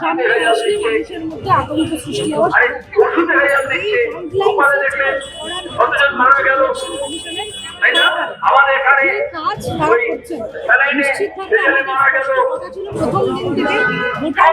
সামনে আসলে মানুষের মধ্যে আতঙ্ক সৃষ্টি হওয়ার কাজ তারা করছে। স্যালাইনে আমাদের কথা ছিল প্রথম দিন থেকে ভোটার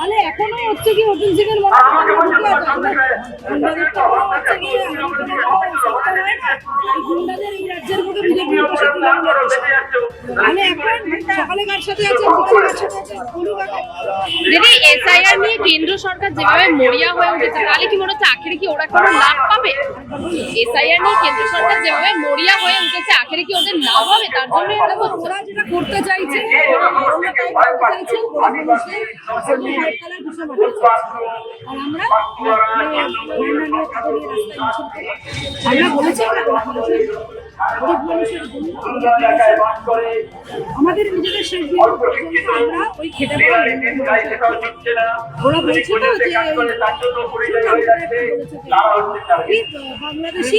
তাহলে এখনও হচ্ছে কি অর্জুন সিং এর মনে গুন্ডাদের মনে এই রাজ্যের বুকে বিজেপি প্রশাসন না করো বেঁচে যাচ্ছ তাহলে এখন সকালে কার সাথে আছে। দিদি এসআইআর নিয়ে কেন্দ্র সরকার যেভাবে মরিয়া হয়ে উঠেছে তাহলে কি মনে হচ্ছে আখেরে কি ওরা কোনো লাভ পাবে এসআইআর নিয়ে কেন্দ্র সরকার যেভাবে মরিয়া হয়ে উঠেছে আখেরে কি ওদের লাভ হবে তার জন্য ওরা যেটা করতে চাইছে আমরা বলেছি গরিব মানুষের জন্য আমাদের নিজেদের শেষ দিন অল্প আমরা ওই না। ওরা বলছে যে বাংলাদেশি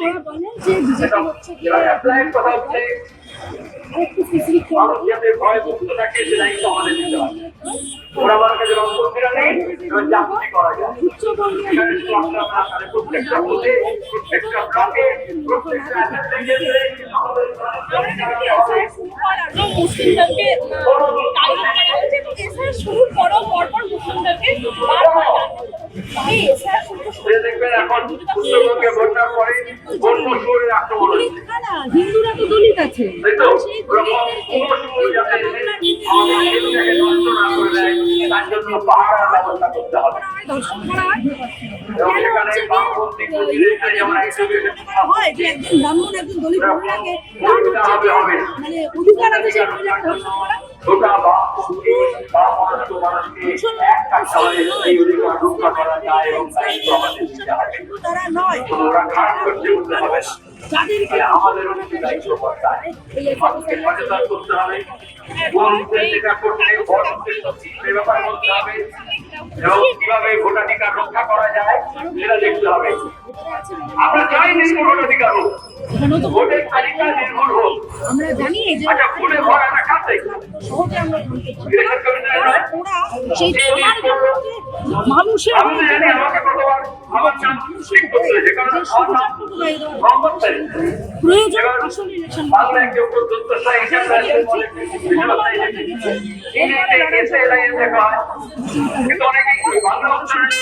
ওরা বলে যে বিজেপি হচ্ছে কি এরা অ্যাপ্লাইয়ের কথা হচ্ছে আরেকটু ফেসিলিটি মানুষ যাতে ভয় মুক্ত থাকে সে দায়িত্ব আমাদের নিতে হবে ওরা আমার কাছে রক্তপীড়া নেই এবার যাত্রী করা যায় উচ্চবঙ্গের এখানে শুধু আমরা আমরা তাহলে প্রত্যেকটা বুথে প্রত্যেকটা ব্লকে প্রত্যেকটা অ্যাসেম্বলি কেন্দ্রে আমাদের মুসলিমদেরকে টার্গেট করা পরপর মুসলিমদেরকে দেখবেন এখন উত্তরবঙ্গে ভোটার পরে বন্য শুয়োরের আক্রমণ হচ্ছে হিন্দুরা তো দলিত আছে তার জন্য পাহাড়ের ব্যবস্থা করতে হবে হয় যে একজন ব্রাহ্মণ একজন দলিত মহিলাকে মানে অধিকার আছে সেই মহিলাকে ধর্ষণ করা রক্ষা করা যায় তারা নয় যাদেরকে আমাদের কীভাবে ভোটাধিকার রক্ষা করা সেটা দেখতে হবে। আমরা চাই নির্ভুল ভোটাধিকার হোক। ভোটের তালিকা নির্ভুল হোক। আমরা জানি যে আচ্ছা ভুলে ভরা আমরা ওরা সেই মানুষের প্রয়োজন আসল ইলেকশন কিন্তু বাংলা জন্য